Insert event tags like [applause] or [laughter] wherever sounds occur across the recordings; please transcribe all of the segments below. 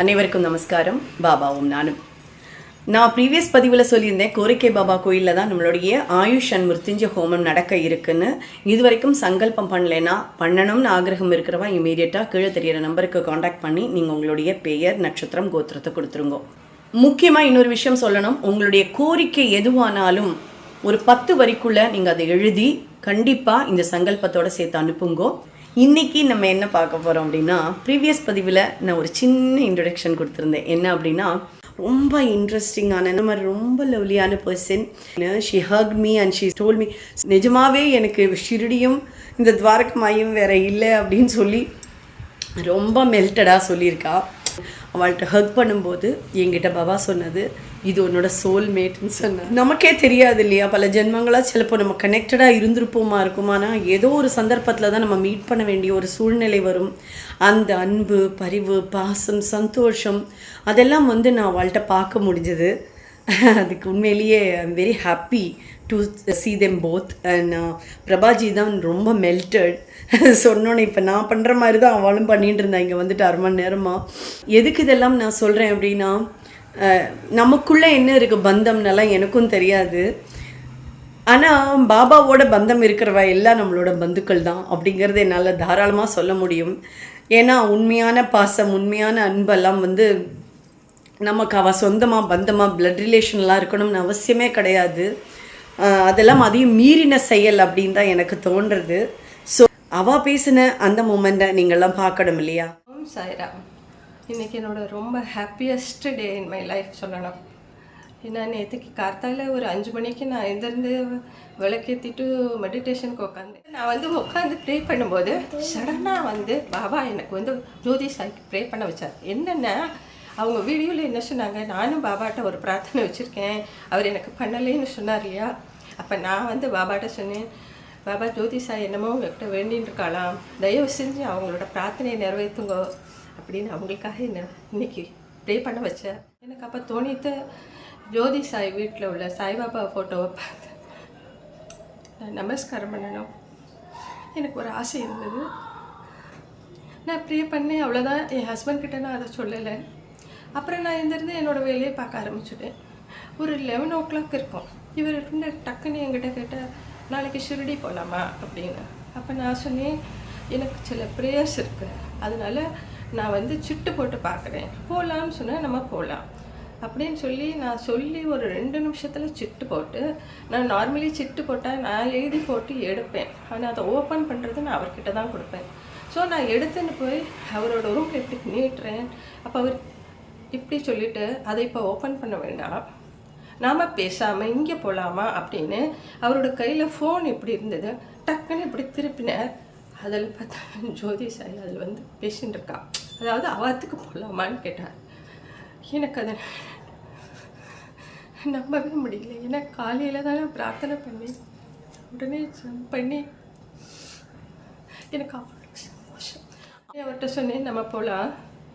அனைவருக்கும் நமஸ்காரம். பாபாவும் நானும். நான் ப்ரீவியஸ் பதிவில் சொல்லியிருந்தேன் கோரிக்கை பாபா கோயிலில் தான் நம்மளுடைய ஆயுஷ் அண்ட் மிருத்யுஞ்ச ஹோமம் நடக்க இருக்குன்னு. இது வரைக்கும் சங்கல்பம் பண்ணலைன்னா பண்ணணும்னு ஆகிரகம் இருக்கிறவா இமீடியட்டாக கீழே தெரியிற நம்பருக்கு காண்டாக்ட் பண்ணி நீங்கள் உங்களுடைய பெயர் நட்சத்திரம் கோத்திரத்தை கொடுத்துருங்க. முக்கியமாக இன்னொரு விஷயம் சொல்லணும். உங்களுடைய கோரிக்கை எதுவானாலும் ஒரு பத்து வரிக்குள்ளே நீங்கள் அதை எழுதி கண்டிப்பாக இந்த சங்கல்பத்தோடு சேர்த்து அனுப்புங்கோ. இன்றைக்கி நம்ம என்ன பார்க்க போகிறோம் அப்படின்னா ப்ரீவியஸ் பதிவில் நான் ஒரு சின்ன இன்ட்ரடக்ஷன் கொடுத்துருந்தேன். என்ன அப்படின்னா ரொம்ப இன்ட்ரெஸ்டிங்கான இந்த மாதிரி ரொம்ப லவ்லியான person she hug me and she told me நிஜமாவே எனக்கு ஷிரடியும் இந்த துவாரகமாயும் வேற இல்லை அப்படின்னு சொல்லி ரொம்ப மெல்டடாக சொல்லியிருக்கா. அவள்கிட்ட ஹக் பண்ணும்போது என்கிட்ட பாபா சொன்னது இது உன்னோட சோல்மேட்னு சொன்னது நமக்கே தெரியாது இல்லையா? பல ஜென்மங்களாக சிலப்போ நம்ம கனெக்டடாக இருந்திருப்போமா இருக்குமானா ஏதோ ஒரு சந்தர்ப்பத்தில் தான் நம்ம மீட் பண்ண வேண்டிய ஒரு சூழ்நிலை வரும். அந்த அன்பு பரிவு பாசம் சந்தோஷம் அதெல்லாம் வந்து நான் அவள்கிட்ட பார்க்க முடிஞ்சது. அதுக்கு உண்மையிலேயே I'm very happy to see them both and Prabhaji தான் ரொம்ப மெல்டட் [laughs] சொன்னோன்னே இப்போ நான் பண்ணுற மாதிரி தான் அவளும் பண்ணிட்டு இருந்தா. இங்கே வந்துட்டு அரை மணி நேரமாக எதுக்கு இதெல்லாம் நான் சொல்கிறேன் அப்படின்னா நமக்குள்ளே என்ன இருக்குது பந்தம்னெல்லாம் எனக்கும் தெரியாது. ஆனால் பாபாவோட பந்தம் இருக்கிறவ எல்லாம் நம்மளோட பந்துக்கள் தான் அப்படிங்கிறது என்னால் தாராளமாக சொல்ல முடியும். ஏன்னா உண்மையான பாசம் உண்மையான அன்பெல்லாம் வந்து நமக்கு அவள் சொந்தமாக பந்தமாக ப்ளட் ரிலேஷன்லாம் இருக்கணும்னு அவசியமே கிடையாது. அதெல்லாம் அதையும் மீறின செயல் அப்படின்னு தான் எனக்கு தோன்றுறது. ஸோ அவள் பேசின அந்த மூமெண்ட்டை நீங்கள்லாம் பார்க்கணும் இல்லையா? ஓம் சாய்ராம். இன்னைக்கு என்னோட ரொம்ப happiest day in my life சொல்லணும். ஏன்னா நேற்றுக்கு கார்த்தால ஒரு அஞ்சு மணிக்கு நான் எந்திருந்து விளக்கேற்றிட்டு மெடிடேஷனுக்கு உட்காந்தேன் நான் வந்து உட்காந்து ப்ரே பண்ணும்போது சடனாக வந்து பாபா எனக்கு வந்து ஜோதி சாய்க்கு ப்ரே பண்ண வச்சார். என்னென்னா அவங்க வீடியோவில் என்ன சொன்னாங்க? நானும் பாபாட்ட ஒரு பிரார்த்தனை வச்சுருக்கேன். அவர் எனக்கு பண்ணலைன்னு சொன்னார் இல்லையா? அப்போ நான் வந்து பாபாட்ட சொன்னேன் பாபா ஜோதி சாய் என்னமோ உங்ககிட்ட வேண்டின்னு தயவு செஞ்சு அவங்களோட பிரார்த்தனையை நிறைவேற்றுங்க அப்படின்னு அவங்களுக்காக என்ன இன்னைக்கு ப்ரே பண்ண வச்சேன் எனக்கு அப்போ தோணித்த ஜோதி சாய் வீட்டில் உள்ள சாய்பாபா ஃபோட்டோவை பார்த்து. நான் நமஸ்காரம் பண்ணணும். எனக்கு ஒரு ஆசை இருந்தது. நான் ப்ரே பண்ணேன். அவ்வளோதான் என் ஹஸ்பண்ட் கிட்ட நான் அதை சொல்லலை. அப்புறம் நான் எழுந்திருந்து என்னோடய வேலையை பார்க்க ஆரம்பிச்சுட்டேன். ஒரு லெவன் ஓ கிளாக் இருக்கும். இவர் இருந்த டக்குன்னு என்கிட்ட கேட்டால் நாளைக்கு ஷிரடி போகலாமா அப்படின்னு. அப்போ நான் சொன்னேன் எனக்கு சில ப்ரேயர்ஸ் இருக்குது அதனால நான் வந்து சிட்டு போட்டு பார்க்குறேன். போகலான்னு சொன்னால் நம்ம போகலாம் அப்படின்னு சொல்லி நான் சொல்லி ஒரு ரெண்டு நிமிஷத்தில் சிட்டு போட்டு நான் நார்மலி சிட்டு போட்டால் நான் எழுதி போட்டு எடுப்பேன். ஆனால் அதை ஓப்பன் பண்ணுறது நான் அவர்கிட்ட தான் கொடுப்பேன். ஸோ நான் எடுத்துன்னு போய் அவரோட ரூமில் எப்படி நீட்டுறேன் அப்போ அவர் இப்படி சொல்லிட்டு அதை இப்போ ஓப்பன் பண்ண வேண்டாம். நாம் பேசாமல் இங்கே போகலாமா அப்படின்னு அவரோட கையில் ஃபோன் இப்படி இருந்தது டக்குன்னு இப்படி திருப்பினார் அதில் பார்த்தா ஜோதி சாய் அதில் வந்து பேசின்னு இருக்கா. அதாவது அவத்துக்கு போகலாமான்னு கேட்டார். எனக்கு அதை நம்பவே முடியல. ஏன்னா காலையில் தான் நான் பிரார்த்தனை பண்ணி உடனே ஜம்ப் பண்ணி எனக்கு அவ்வளோ சந்தோஷம். அவர்கிட்ட சொன்னேன் நம்ம போகலாம்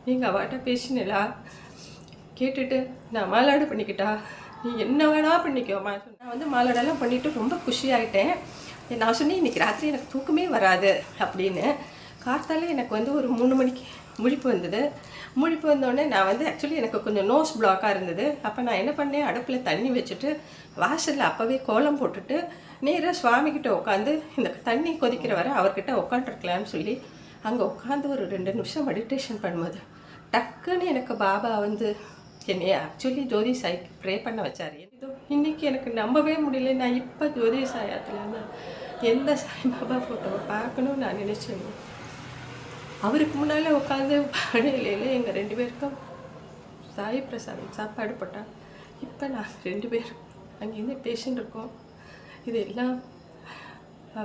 நீங்கள் அவர்கிட்ட பேசினலா கேட்டுட்டு நான் மாலாடு பண்ணிக்கிட்டா? நீ என்ன வேணா பண்ணிக்கோமா நான் வந்து மாலாடெல்லாம் பண்ணிவிட்டு ரொம்ப குஷியாயிட்டேன். நான் சொன்னேன் இன்றைக்கி ராத்திரி எனக்கு தூக்கமே வராது. அப்படின்னு. கார்த்தால எனக்கு வந்து ஒரு மூணு மணிக்கு முழிப்பு வந்தது. முழிப்பு வந்தோடனே நான் வந்து ஆக்சுவலி எனக்கு கொஞ்சம் நோஸ் பிளாக்காக இருந்தது. அப்போ நான் என்ன பண்ணேன் அடுப்பில் தண்ணி வச்சுட்டு வாசலில் அப்போவே கோலம் போட்டுட்டு நேராக சுவாமிக்கிட்ட உட்காந்து இந்த தண்ணி கொதிக்கிற வரை அவர்கிட்ட உட்காந்துருக்கலான்னு சொல்லி அங்கே உட்காந்து ஒரு ரெண்டு நிமிஷம் மெடிடேஷன் பண்ணும்போது டக்குன்னு எனக்கு பாபா வந்து என்னை ஆக்சுவலி ஜோதி சாய்க்கு ப்ரே பண்ண வச்சார். இதோ இன்றைக்கி எனக்கு நம்பவே முடியல. நான் இப்போ ஜோதி சாயத்தில் எந்த சாய்பாபா ஃபோட்டோவை பார்க்கணும்னு நான் நினச்சேன். அவருக்கு முன்னால் உட்காந்து படையில எங்கள் ரெண்டு பேருக்கும். சாய் பிரசாத் சாப்பாடு போட்டால் இப்போ நான் ரெண்டு பேரும் அங்கேருந்து பேஷண்ட் இருக்கோம். இது எல்லாம்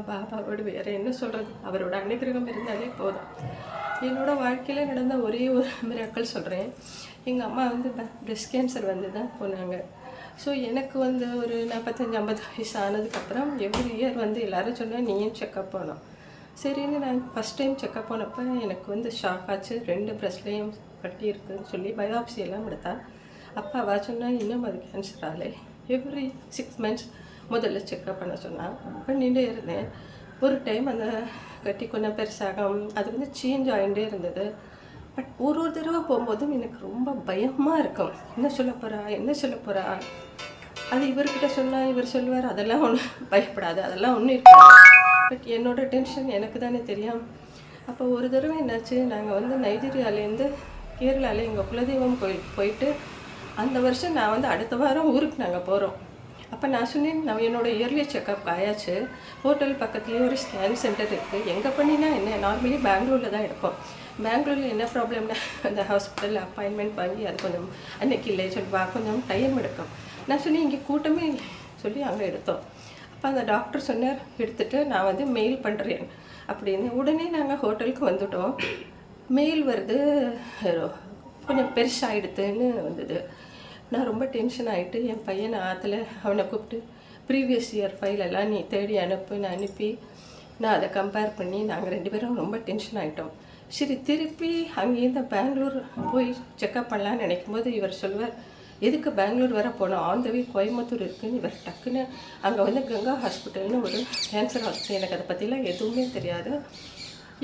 பாபாவோட வேறு என்ன சொல்கிறது அவரோட அனுகிரகம் இருந்தாலே போதும். என்னோடய வாழ்க்கையில் நடந்த ஒரே ஒரு [laughs] மிராக்கள் சொல்கிறேன் எங்கள் அம்மா வந்து பிரஸ்ட் கேன்சர் வந்து தான் போனாங்க. ஸோ எனக்கு வந்து ஒரு நாற்பத்தஞ்சு ஐம்பது வயசு ஆனதுக்கப்புறம் எவ்ரி இயர் வந்து எல்லோரும் சொன்னால் நீயும் செக்கப் போனோம் சரின்னு நான் ஃபஸ்ட் டைம் செக்கப் போனப்போ எனக்கு வந்து ஷாக் ஆச்சு. ரெண்டு பிரஸ்ட்லேயும் கட்டி இருக்குதுன்னு சொல்லி பயோப்சி எல்லாம் எடுத்தா. அப்பா அவா சொன்னால் இன்னும் அது கேன்சர் ஆலை எவ்ரி சிக்ஸ் மந்த்ஸ் முதல்ல செக்கப் பண்ண சொன்னான் நின்று இருந்தேன். ஒரு டைம் அந்த கட்டி கொஞ்சம் பெருசாகும் அது வந்து சேஞ்ச் ஆகிட்டே இருந்தது. பட் ஒரு ஒரு தடவை போகும்போதும் எனக்கு ரொம்ப பயமாக இருக்கும். என்ன சொல்ல போகிறா என்ன சொல்ல போகிறா அது இவர்கிட்ட சொன்னால் இவர் சொல்லுவார் அதெல்லாம் ஒன்றும் பயப்படாது அதெல்லாம் ஒன்றும் இருக்காது. பட் என்னோடய டென்ஷன் எனக்கு தானே தெரியும். அப்போ ஒரு தடவை என்னாச்சு நாங்கள் வந்து நைஜீரியாலேருந்து கேரளாவில் எங்கள் குலதெய்வம் கோயில் போயிட்டு அந்த வருஷம் நான் வந்து அடுத்த வாரம் ஊருக்கு நாங்கள் போகிறோம் அப்போ நான் சொன்னேன் நான் என்னோட இயர்லி செக்கப் ஆயாச்சு. ஹோட்டல் பக்கத்துலேயே ஒரு ஸ்கேன் சென்டர் இருக்குது எங்கே பண்ணினா என்ன? நார்மலி பெங்களூரில் தான் எடுப்போம் பெங்களூரில் என்ன ப்ராப்ளம்னா அந்த ஹாஸ்பிட்டலில் அப்பாயின்மெண்ட் வாங்கி அது கொஞ்சம் அன்னைக்கு இல்லை சொல்லுவா கொஞ்சம் டைம் எடுக்கும். நான் சொன்னேன் இங்கே கூட்டமே இல்லை சொல்லி அங்கே எடுத்தோம். அப்போ அந்த டாக்டர் சொன்னார் எடுத்துகிட்டு நான் வந்து மெயில் பண்ணுறேன் அப்படின்னு. உடனே நாங்கள் ஹோட்டலுக்கு வந்துட்டோம். மெயில் வருது கொஞ்சம் பெருசாகிடுதுன்னு வந்தது. நான் ரொம்ப டென்ஷன் ஆகிட்டு என் பையனை ஆற்றுல அவனை கூப்பிட்டு ப்ரீவியஸ் இயர் ஃபைல் எல்லாம் நீ தேடி அனுப்புன்னு அனுப்பி நான் அதை கம்பேர் பண்ணி நாங்கள் ரெண்டு பேரும் ரொம்ப டென்ஷன் ஆகிட்டோம் சரி திருப்பி அங்கேருந்து பெங்களூர் போய் செக்கப் பண்ணலான்னு நினைக்கும் போது இவர் சொல்வார் எதுக்கு பெங்களூர் வர போனோம்? ஆன் த வே கோயம்புத்தூர் இருக்குன்னு இவர் டக்குன்னு அங்கே வந்து கங்கா ஹாஸ்பிட்டல்னு ஒரு கேன்சர் ஹாஸ்பிட்டல் எனக்கு அதை பற்றிலாம் எதுவுமே தெரியாது.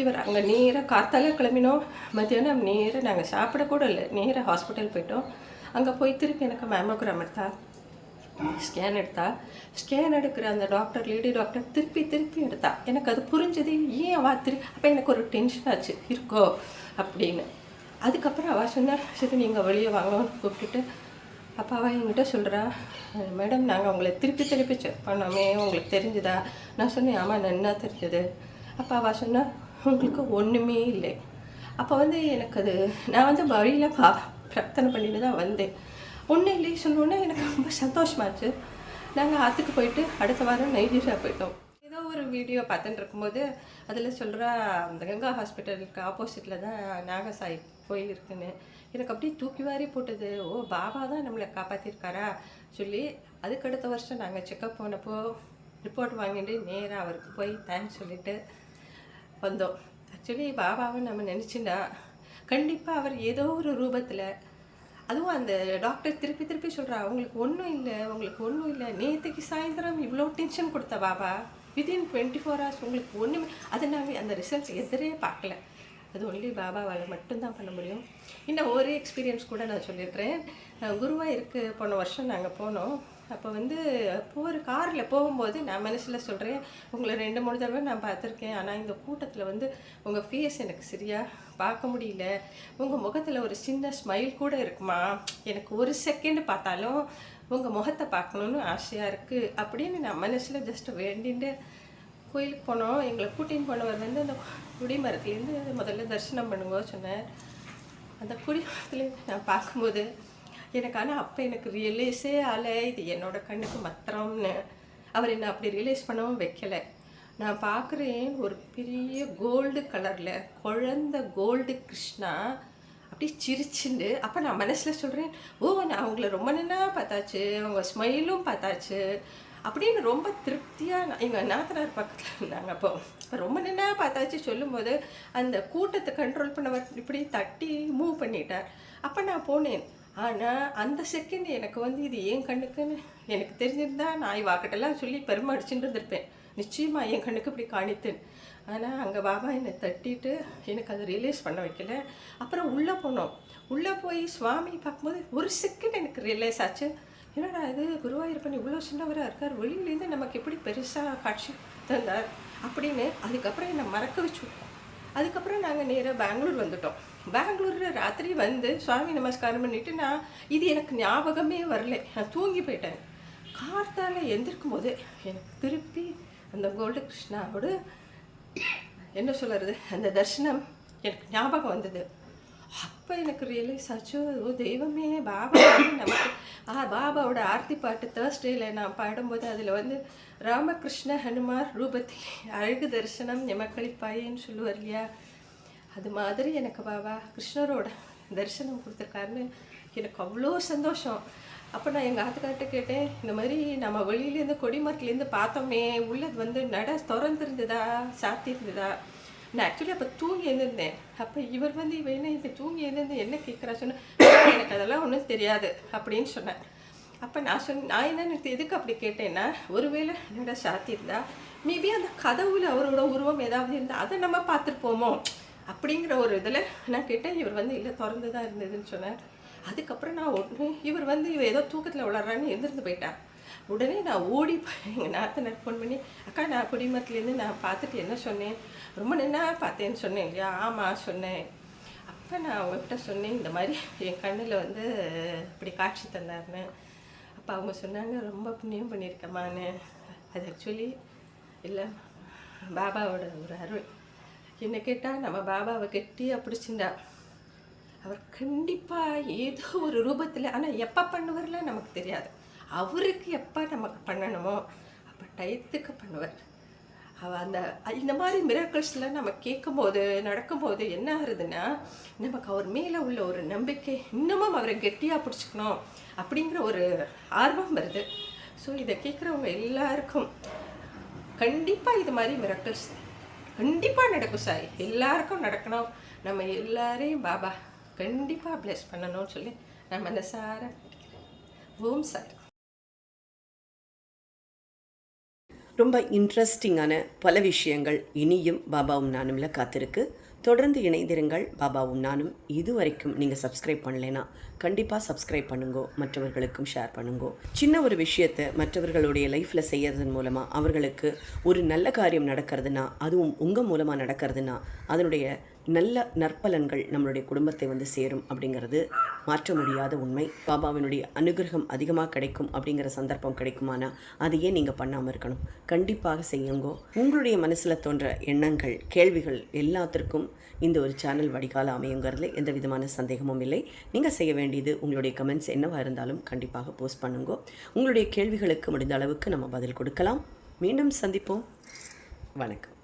இவர் அங்கே நேராக கார்த்தால கிளம்பினோம். மத்தியானம் நேராக நாங்கள் சாப்பிட கூட இல்லை நேராக ஹாஸ்பிட்டல் போயிட்டோம். அங்கே போய் திருப்பி எனக்கு மேமோகிராம் எடுத்தா ஸ்கேன் எடுத்தா ஸ்கேன் எடுக்கிற அந்த டாக்டர் லேடி டாக்டர் திருப்பி திருப்பி எடுத்தா எனக்கு அது புரிஞ்சது ஏன் அவ திரு அப்போ எனக்கு ஒரு டென்ஷன் ஆச்சு இருக்கோ அப்படின்னு. அதுக்கப்புறம் அவள் சொன்னார் சரி நீங்கள் வெளியே வாங்கன்னு கூப்பிட்டுட்டு அப்போ அவள் என்கிட்ட சொல்கிறா மேடம் நாங்கள் உங்களை திருப்பி திருப்பி செக் பண்ணோமே உங்களுக்கு தெரிஞ்சுதா? நான் சொன்னேன் ஆமாம் நன்னா தெரிஞ்சது? அப்போ அவள் சொன்னால் உங்களுக்கு ஒன்றுமே இல்லை. அப்போ வந்து எனக்கு அது நான் வந்து வழியில் பா பிரார்த்தனை பண்ணிட்டு தான் வந்தேன். ஒன்றும் இல்லை சொன்னோன்னே எனக்கு ரொம்ப சந்தோஷமாச்சு நாங்கள் ஆற்றுக்கு போயிட்டு அடுத்த வாரம் நைஜீரியா போயிட்டோம். ஏதோ ஒரு வீடியோ பார்த்துட்டு இருக்கும்போது அதில் சொல்கிறா அந்த கங்கா ஹாஸ்பிட்டலுக்கு ஆப்போசிட்டில் தான் நாகசாய் கோயில் இருக்குன்னு. எனக்கு அப்படியே தூக்கி வாரி போட்டது. ஓ பாபா தான் நம்மளை காப்பாற்றிருக்காரா சொல்லி அதுக்கு அடுத்த வருஷம் நாங்கள் செக்கப் போனப்போ ரிப்போர்ட் வாங்கிட்டு நேராக அவருக்கு போய் தேங்க்ஸ் சொல்லிட்டு வந்தோம். ஆக்சுவலி பாபாவை நம்ம நினச்சின்னா கண்டிப்பாக அவர் ஏதோ ஒரு ரூபத்தில் அதுவும் அந்த டாக்டர் திருப்பி திருப்பி சொல்கிறா உங்களுக்கு ஒன்றும் இல்லை உங்களுக்கு ஒன்றும் இல்லை. நேற்றுக்கு சாயந்தரம் இவ்வளோ டென்ஷன் கொடுத்த Baba. Within twenty four hours உங்களுக்கு ஒன்றுமே அதை நாங்கள் அந்த ரிசல்ட் எதிரே பார்க்கல. அது ஒன்லி பாபாவால் மட்டும்தான் பண்ண முடியும். இன்னும் ஒரே எக்ஸ்பீரியன்ஸ் கூட நான் சொல்லிடுறேன். குருவாக இருக்குது போன வருஷம் நாங்கள் போனோம். அப்போ வந்து போகிற காரில் போகும்போது நான் மனசில் சொல்கிறேன் உங்களை ரெண்டு மூணு தடவை நான் பார்த்துருக்கேன். ஆனால் இந்த கூட்டத்தில் வந்து உங்கள் ஃபேஸ் எனக்கு சரியாக பார்க்க முடியல. உங்கள் முகத்தில் ஒரு சின்ன ஸ்மைல் கூட இருக்குமா? எனக்கு ஒரு செகண்ட் பார்த்தாலும் உங்கள் முகத்தை பார்க்கணுன்னு ஆசையாக இருக்குது அப்படின்னு நான் மனசில் ஜஸ்ட் வேண்டிட்டு கோயிலுக்கு போனோம். எங்களை கூட்டின்னு போனவர் வந்து அந்த குடிமரத்துலேருந்து முதல்ல தரிசனம் பண்ணுங்க சொன்னார். அந்த குடிமரத்துலேருந்து நான் பார்க்கும்போது எனக்கு ஆனால் அப்போ எனக்கு ரியலைஸே ஆலை இது என்னோட கண்ணுக்கு மத்திரம்னு. அவர் என்னை அப்படி ரியலைஸ் பண்ணவும் வைக்கலை. நான் பார்க்குறேன் ஒரு பெரிய கோல்டு கலரில் குழந்த கோல்டு கிருஷ்ணா அப்படியே சிரிச்சுண்டு. அப்போ நான் மனசில் சொல்கிறேன் ஓ நான் அவங்கள ரொம்ப நல்லா பார்த்தாச்சு அவங்க ஸ்மைலும் பார்த்தாச்சு. அப்படின்னு ரொம்ப திருப்தியாக எங்கள் நாத்தனார் பக்கத்தில் இருந்தாங்க அப்போ. ரொம்ப நின்னா பார்த்தாச்சு சொல்லும்போது அந்த கூட்டத்தை கண்ட்ரோல் பண்ணவர் இப்படி தட்டி மூவ் பண்ணிட்டார். அப்போ நான் போனேன். ஆனால் அந்த செகண்ட் எனக்கு வந்து இது ஏன் கண்ணுக்குன்னு எனக்கு தெரிஞ்சிருந்தா நான் வாக்கிட்டெல்லாம் சொல்லி பெருமை அடிச்சுட்டு இருந்திருப்பேன். என் கண்ணுக்கு இப்படி காணித்தேன். ஆனால் அங்கே பாபா என்னை தட்டிட்டு எனக்கு அதை ரியலைஸ் பண்ண வைக்கல. அப்புறம் உள்ளே போனோம். உள்ளே போய் சுவாமி பார்க்கும்போது ஒரு செகண்ட் எனக்கு ரியலைஸ் ஆச்சு. என்னடா இது குருவாயூர் பண்ணி இவ்வளோ சின்னவராக இருக்கார். வெளியிலேருந்து நமக்கு எப்படி பெருசாக காட்சி தந்தார் அப்படின்னு அதுக்கப்புறம் என்னை மறக்க வச்சு அதுக்கப்புறம் நாங்கள் நேராக பெங்களூர் வந்துட்டோம். பெங்களூரில் ராத்திரி வந்து சுவாமி நமஸ்காரம் பண்ணிவிட்டு நான் இது எனக்கு ஞாபகமே வரல. நான் தூங்கி போயிட்டேன். கார்த்தால எந்திருக்கும் போது எனக்கு திருப்பி அந்த கோல்டு கிருஷ்ணாவோட என்ன சொல்கிறது அந்த தரிசனம் எனக்கு ஞாபகம் வந்தது. அப்போ எனக்கு ரியலைஸ் ஆச்சு ஓ தெய்வமே பாபா நமக்கு ஆ பாபாவோட ஆர்த்தி பாட்டு தேர்ஸ்டேயில் நான் பாடும்போது அதில் வந்து ராமகிருஷ்ண ஹனுமார் ரூபத்தில் அழகு தரிசனம் எமக்களிப்பாயேன்னு சொல்லுவார் இல்லையா? அது மாதிரி எனக்கு பாபா கிருஷ்ணரோட தரிசனம் கொடுத்துருக்காருன்னு எனக்கு அவ்வளோ சந்தோஷம். அப்போ நான் எங்கள் ஆத்துக்கார்ட்ட கேட்டேன் இந்த மாதிரி நம்ம வெளியிலேருந்து கொடிமரத்துலேருந்து பார்த்தோமே உள்ளது வந்து நட திறந்துருந்ததா சாத்தியிருந்துதா? நான் ஆக்சுவலி அப்போ தூங்கி எழுந்திருந்தேன். அப்போ இவர் வந்து இவ என்ன இது தூங்கி எழுந்திருந்து என்ன கேட்குறா? சொன்னால் எனக்கு அதெல்லாம் ஒன்றும் தெரியாது அப்படின்னு சொன்னேன் அப்போ நான் சொன்ன நான் என்ன எதுக்கு அப்படி கேட்டேன்னா ஒருவேளை என்னோட சாத்தி இருந்தா மேபி அந்த கதவுல அவரோட உருவம் ஏதாவது இருந்தால் அதை நம்ம பார்த்துருப்போமோ? அப்படிங்கிற ஒரு இதில் நான் கேட்டேன் இவர் வந்து இல்லை திறந்து தான் இருந்ததுன்னு சொன்னார். அதுக்கப்புறம் நான் ஒன்று இவர் வந்து இவ ஏதோ தூக்கத்தில் விளாட்றான்னு எழுந்திருந்து போயிட்டேன் உடனே நான் ஓடி எங்கள் நாத்தனர் ஃபோன் பண்ணி அக்கா நான் குடிமத்துலேருந்து நான் பார்த்துட்டு என்ன சொன்னேன்? ரொம்ப நின்னா பார்த்தேன்னு சொன்னேன் இல்லையா? ஆமாம் சொன்னேன். அப்போ நான் அவங்ககிட்ட சொன்னேன் இந்த மாதிரி என் கண்ணில் வந்து இப்படி காட்சி தந்தாருன்னு. அப்போ அவங்க சொன்னாங்க ரொம்ப புண்ணியம் பண்ணியிருக்கம்மான்னு. அது ஆக்சுவலி இல்லை பாபாவோட ஒரு அருள். என்னை கேட்டால் நம்ம பாபாவை கெட்டியாக பிடிச்சிருந்தா அவர் கண்டிப்பாக ஏதோ ஒரு ரூபத்தில் ஆனால் எப்போ பண்ணுவார்ல நமக்கு தெரியாது. அவருக்கு எப்போ நமக்கு பண்ணணுமோ அப்போ டயத்துக்கு பண்ணுவார். அவ அந்த இந்த மாதிரி மிராக்கிள்ஸ்லாம் நம்ம கேட்கும்போது நடக்கும்போது என்ன ஆகுதுன்னா நமக்கு அவர் மேலே உள்ள ஒரு நம்பிக்கை இன்னமும் அவரை கெட்டியாக பிடிச்சிக்கணும் அப்படிங்கிற ஒரு ஆர்வம் வருது. ஸோ இதை கேட்குறவங்க எல்லாருக்கும் கண்டிப்பாக இது மாதிரி மிராக்கிள்ஸ் கண்டிப்பாக நடக்கும் சாய் எல்லாருக்கும் நடக்கணும். நம்ம எல்லாரையும் பாபா கண்டிப்பாக ப்ளெஸ் பண்ணணும்னு சொல்லி நான் மனசார ஓம் சார். ரொம்ப இன்ட்ரெஸ்டிங்கான பல விஷயங்கள் இனியும் பாபாவும் நானும்ல காத்திருக்கு. தொடர்ந்து இணைந்திருங்கள். பாபாவும் நானும் இதுவரைக்கும் நீங்கள் சப்ஸ்கிரைப் பண்ணலைன்னா கண்டிப்பாக சப்ஸ்கிரைப் பண்ணுங்கோ. மற்றவர்களுக்கும் ஷேர் பண்ணுங்கோ. சின்ன ஒரு விஷயத்தை மற்றவர்களுடைய லைஃப்பில் செய்யறதன் மூலமாக அவர்களுக்கு ஒரு நல்ல காரியம் நடக்கிறதுனா அதுவும் உங்கள் மூலமாக நடக்கிறதுனா அதனுடைய நல்ல நற்பலன்கள் நம்மளுடைய குடும்பத்தை வந்து சேரும் அப்படிங்கிறது மாற்ற முடியாத உண்மை. பாபாவினுடைய அனுகிரகம் அதிகமாக கிடைக்கும் அப்படிங்கிற சந்தர்ப்பம் கிடைக்குமானா அதையே நீங்கள் பண்ணாமல் இருக்கணும். கண்டிப்பாக செய்யுங்கோ. உங்களுடைய மனசில் தோன்ற எண்ணங்கள் கேள்விகள் எல்லாத்திற்கும் இந்த ஒரு சேனல் வடிகால அமையுங்கிறதுல எந்த விதமான சந்தேகமும் இல்லை. நீங்கள் செய்ய வேண்டியது உங்களுடைய கமெண்ட்ஸ் என்னவாக இருந்தாலும் கண்டிப்பாக போஸ்ட் பண்ணுங்கோ. உங்களுடைய கேள்விகளுக்கு முடிந்த அளவுக்கு நம்ம பதில் கொடுக்கலாம். மீண்டும் சந்திப்போம். வணக்கம்.